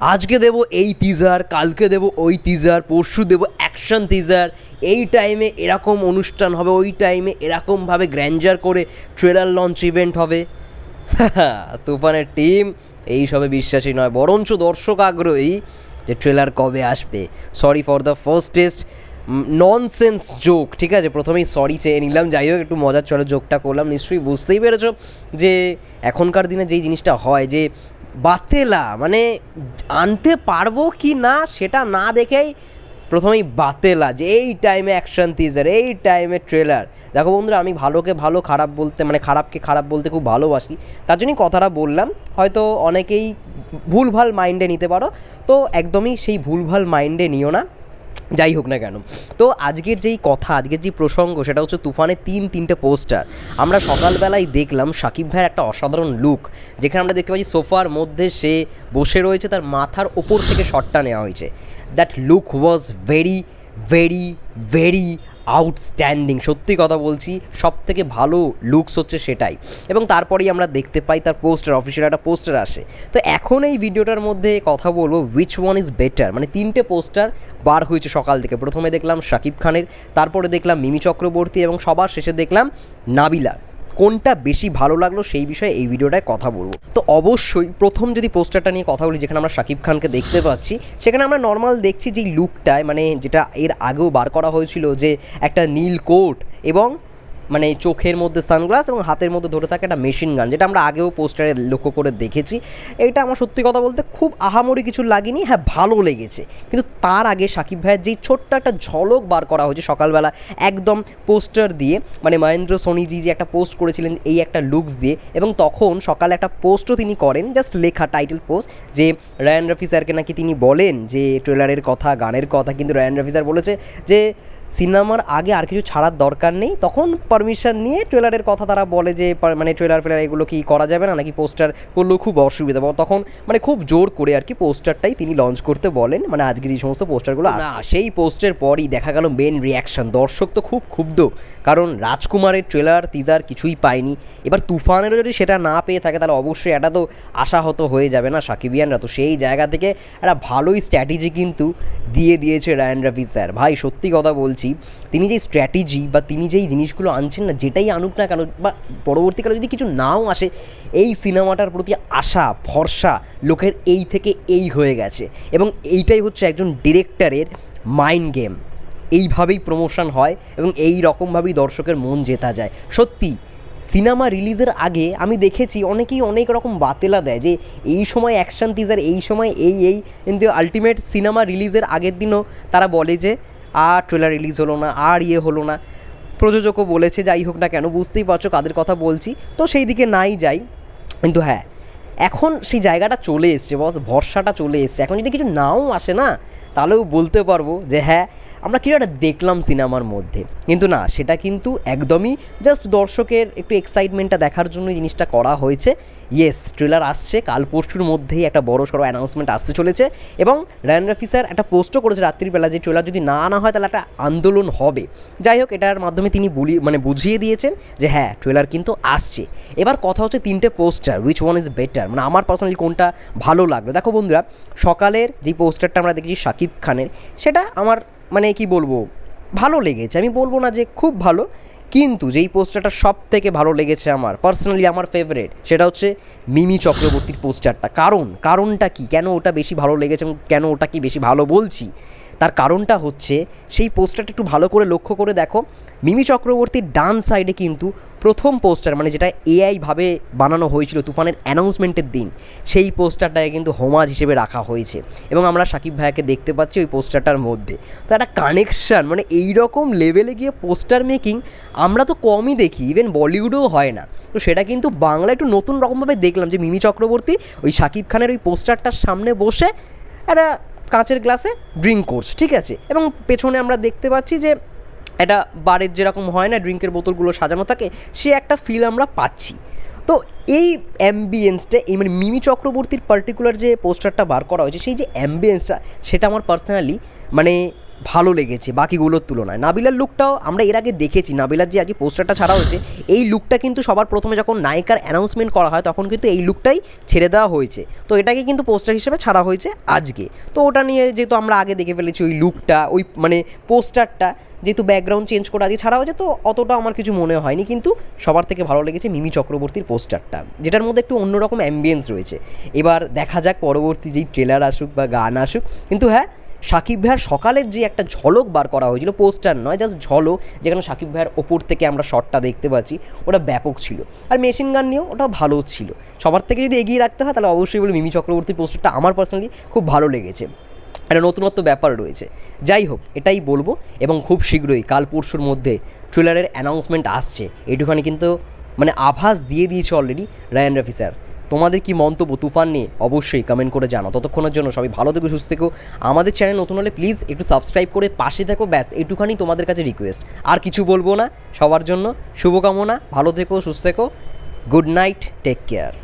আজকে দেব এই টিজার কালকে দেব ওই টিজার পরশু দেব অ্যাকশন টিজার এই টাইমে এরকম অনুষ্ঠান হবে, ওই টাইমে এরকমভাবে গ্র্যান্ডার করে ট্রেলার লঞ্চ ইভেন্ট হবে। তুফানের টিম এই সবে বিশ্বাসী নয়, বরঞ্চ দর্শক আগ্রহী যে ট্রেলার কবে আসবে। Sorry for the first test nonsense joke ঠিক আছে? প্রথমেই সরি চেয়ে নিলাম, যাই হোক, একটু মজার চলে জোকটা করলাম, নিশ্চয়ই বুঝতেই পেরেছ যে এখনকার দিনে যেই জিনিসটা হয় যে বাতেলা মানে আনতে পারব কি না সেটা না দেখেই প্রথমেই বাতেলা, যে এই টাইমে অ্যাকশন টিজার এই টাইমে ট্রেলার দেখো বন্ধুরা, আমি ভালোকে ভালো, খারাপ বলতে মানে খারাপকে খারাপ বলতে খুব ভালোবাসি, তার জন্যই কথাটা বললাম। হয়তো অনেকেই ভুলভাল মাইন্ডে নিতে পারো, তো একদমই সেই ভুলভাল মাইন্ডে নিও না। যাই হোক না কেন। তো আজকের যেই কথা, আজকের যে প্রসঙ্গ, সেটা হচ্ছে তুফানের তিন, তিনটে পোস্টার। আমরা সকালবেলায় দেখলাম সাকিব ভাইয়ের একটা অসাধারণ লুক যেখানে আমরা দেখতে পাচ্ছি সোফার মধ্যে সে বসে রয়েছে, তার মাথার ওপর থেকে শটটা নেওয়া হয়েছে। That look was very very very outstanding সত্যি কথা বলছি সব থেকে ভালো লুকস হচ্ছে সেটাই। এবং তারপরেই আমরা দেখতে পাই তার পোস্টার অফিসিয়াল একটা পোস্টার আসে। তো এখন এই ভিডিওটার মধ্যে কথা বলব উইচ ওয়ান ইজ বেটার মানে তিনটে পোস্টার বার হয়েছে সকাল থেকে। প্রথমে দেখলাম শাকিব খানের, তারপরে দেখলাম মিমি চক্রবর্তী এবং সবার শেষে দেখলাম নাবিলার কোনটা বেশি ভালো লাগল সেই বিষয়ে এই ভিডিওটায় কথা বলব। তো অবশ্যই প্রথম যদি পোস্টারটা নিয়ে কথা বলি, যেখানে আমরা শাকিব খানকে দেখতে পাচ্ছি, সেখানে আমরা নর্মাল দেখছি যে লুকটায় মানে যেটা এর আগেও বার করা হয়েছিল যে একটা নীল কোট এবং মানে চোখের মধ্যে সানগ্লাস এবং হাতের মধ্যে ধরে থাকে একটা মেশিন গান, যেটা আমরা আগেও পোস্টারে লক্ষ্য করে দেখেছি। এটা আমার সত্যি কথা বলতে খুব আহামরি কিছু লাগেনি হ্যাঁ ভালো লেগেছে। কিন্তু তার আগে সাকিব ভাইয়ের যেই ছোট্ট একটা ঝলক বার করা হয়েছে সকালবেলা, একদম পোস্টার দিয়ে মানে মহেন্দ্র সোনিজি যে একটা পোস্ট করেছিলেন এই একটা লুকস দিয়ে, এবং তখন সকালে একটা পোস্টও তিনি করেন জাস্ট লেখা টাইটেল পোস্ট যে রায়ান রফি স্যারকে নাকি তিনি বলেন যে ট্রেলারের কথা, গানের কথা, কিন্তু রায়ান রফি স্যার বলেছে যে সিনেমার আগে আর কিছু ছাড়ার দরকার নেই। তখন পারমিশন নিয়ে ট্রেলারের কথা তারা বলে যে মানে ট্রেলার ফেলার এগুলো কি করা যাবে না? নাকি পোস্টার করলেও খুব অসুবিধা। তখন মানে খুব জোর করে আর কি পোস্টারটাই তিনি লঞ্চ করতে বলেন। মানে আজকে যে সমস্ত পোস্টারগুলো সেই পোস্টের পরই দেখা গেল মেন রিয়াকশন দর্শক তো খুব ক্ষুব্ধ। কারণ রাজকুমারের ট্রেলার টিজার কিছুই পায়নি। এবার তুফানেরও যদি সেটা না পেয়ে থাকে তাহলে অবশ্যই এটা তো আশাহত হয়ে যাবে না সাকিবিয়ানরা। তো সেই জায়গা থেকে একটা ভালোই স্ট্র্যাটেজি কিন্তু দিয়ে দিয়েছে রায়ান রফি স্যার। ভাই সত্যি কথা বলছি। তিনি যেই স্ট্র্যাটেজি বা তিনি যেই জিনিসগুলো আনছেন না, যেটাই আনুক না কেন, বা পরবর্তীকালে যদি কিছু নাও আসে, এই সিনেমাটার প্রতি আশা, ভরসা লোকের এই থেকে এই হয়ে গেছে। এবং এইটাই হচ্ছে একজন ডিরেক্টরের মাইন্ড গেম এইভাবেই প্রমোশন হয় এবং এই রকমভাবেই দর্শকের মন জেতা যায়। সত্যি, সিনেমা রিলিজের আগে আমি দেখেছি অনেকেই অনেক রকম বাতেলা দেয় যে, এই সময় অ্যাকশন টিজার এই সময় এই এই, কিন্তু আলটিমেট সিনেমা রিলিজের আগের দিনও তারা বলে যে আর ট্রেলার রিলিজ হলো না, আর ইয়ে হলো না। প্রযোজকও বলেছে, যাই হোক না কেন, বুঝতেই পারছ কাদের কথা বলছি। তো সেই দিকে নাই যাই। কিন্তু হ্যাঁ এখন সেই জায়গাটা চলে এসছে বস ভরসাটা চলে এসছে। এখন যদি কিছু নাও আসে না, তাহলেও বলতে পারব যে হ্যাঁ আমরা কিছু একটা দেখলাম সিনেমার মধ্যে। কিন্তু না, সেটা কিন্তু একদমই জাস্ট দর্শকের একটু এক্সাইটমেন্টটা দেখার জন্য জিনিসটা করা হয়েছে। ইয়েস ট্রেলার আসছে, কাল পরশুর মধ্যেই একটা বড় সড়ো অ্যানাউন্সমেন্ট আসতে চলেছে এবং রায়ান রফি স্যার একটা পোস্টও করেছে রাত্রিবেলা যে ট্রেলার যদি না আনা হয় তাহলে একটা আন্দোলন হবে। যাই হোক, এটার মাধ্যমে তিনি বলি মানে বুঝিয়ে দিয়েছেন যে হ্যাঁ ট্রেলার কিন্তু আসছে। এবার কথা হচ্ছে তিনটে poster which one is better মানে আমার পার্সোনালি কোনটা ভালো লাগল? দেখো বন্ধুরা, সকালের যে পোস্টারটা আমরা দেখেছি শাকিব খানের, সেটা আমার মানে কি বলব? ভালো লেগেছে। আমি বলব না যে খুব ভালো, কিন্তু যেই পোস্টারটা সব থেকে ভালো লেগেছে আমার পার্সোনালি আমার ফেভারেট সেটা হচ্ছে মিমি চক্রবর্তীর পোস্টারটা। কারণ, কারণটা কি? কেন ওটা বেশি ভালো লেগেছে এবং কেন ওটা কি বেশি ভালো বলছি? তার কারণটা হচ্ছে, সেই পোস্টারটা একটু ভালো করে লক্ষ্য করে দেখো, মিমি চক্রবর্তীর ডান সাইডে কিন্তু প্রথম পোস্টার মানে যেটা এআই ভাবে বানানো হয়েছিল তুফানের অ্যানাউন্সমেন্টের দিন, সেই পোস্টারটাকে কিন্তু হোমাজ হিসেবে রাখা হয়েছে। এবং আমরা সাকিব ভাইয়াকে দেখতে পাচ্ছি ওই পোস্টারটার মধ্যে। তো একটা কানেকশান মানে এই রকম লেভেলে গিয়ে পোস্টার মেকিং আমরা তো কমই দেখি ইভেন বলিউডেও হয় না। তো সেটা কিন্তু বাংলা একটু নতুন রকমভাবে দেখলাম যে মিমি চক্রবর্তী ওই সাকিব খানের ওই পোস্টারটার সামনে বসে একটা কাঁচের গ্লাসে ড্রিঙ্ক করছে, ঠিক আছে? এবং পেছনে আমরা দেখতে পাচ্ছি যে একটা বারের যেরকম হয় না ড্রিঙ্কের বোতলগুলো সাজানো থাকে, সে একটা ফিল আমরা পাচ্ছি। তো এই অ্যাম্বিয়েন্সটা এই মানে মিমি চক্রবর্তীর পার্টিকুলার যে পোস্টারটা বার করা হয়েছে, সেই যে অ্যাম্বিয়েন্সটা সেটা আমার পার্সোনালি মানে ভালো লেগেছে বাকিগুলোর তুলনায়। নাবিলার লুকটাও আমরা এর আগে দেখেছি, নাবিলার যে আগে পোস্টারটা ছাড়া হয়েছে, এই লুকটা কিন্তু সবার প্রথমে যখন নায়িকার অ্যানাউন্সমেন্ট করা হয়, তখন কিন্তু এই লুকটাই ছেড়ে দেওয়া হয়েছে। তো এটাকে কিন্তু পোস্টার হিসেবে ছাড়া হয়েছে আজকে। তো ওটা নিয়ে যেহেতু আমরা আগে দেখে ফেলেছি ওই লুকটা ওই মানে পোস্টারটা যেহেতু ব্যাকগ্রাউন্ড চেঞ্জ করে আজকে ছাড়া হয়েছে তো অতটা আমার কিছু মনে হয়নি, কিন্তু সবার থেকে ভালো লেগেছে মিমি চক্রবর্তীর পোস্টারটা যেটার মধ্যে একটু অন্যরকম অ্যাম্বিয়েন্স রয়েছে। এবার দেখা যাক পরবর্তী যেই ট্রেলার আসুক বা গান আসুক, কিন্তু হ্যাঁ সাকিব ভাইয়ার সকালের যে একটা ঝলক বার করা হয়েছিল পোস্টার নয় জাস্ট ঝলক, যেখানে সাকিব ভাইয়ার ওপর থেকে আমরা শটটা দেখতে পাচ্ছি, ওটা ব্যাপক ছিল। আর মেশিন গান নিয়েও ওটা ভালো ছিল। সবার থেকে যদি এগিয়ে রাখতে হয়, তাহলে অবশ্যই বলে মিমি চক্রবর্তী পোস্টারটা আমার পার্সোনালি খুব ভালো লেগেছে। একটা নতুনত্ব ব্যাপার রয়েছে। যাই হোক, এটাই বলব এবং খুব শীঘ্রই, কাল পরশুর মধ্যে ট্রেলারের অ্যানাউন্সমেন্ট আসছে। এটুখানি কিন্তু মানে আভাস দিয়ে দিয়েছে অলরেডি রায়ান রাফি স্যার তোমাদের কি মন্তব্য, তুফান নিয়ে অবশ্যই কমেন্ট করে জানাও। ততক্ষণের জন্য সবাই ভালো থেকো, সুস্থ থেকো। আমাদের চ্যানেল নতুন হলে প্লিজ একটু সাবস্ক্রাইব করে পাশে থেকো, ব্যাস, এইটুখানি তোমাদের কাছে রিকোয়েস্ট আর কিছু বলব না, সবার জন্য শুভকামনা, ভালো থেকো, সুস্থ থেকো। Good night take care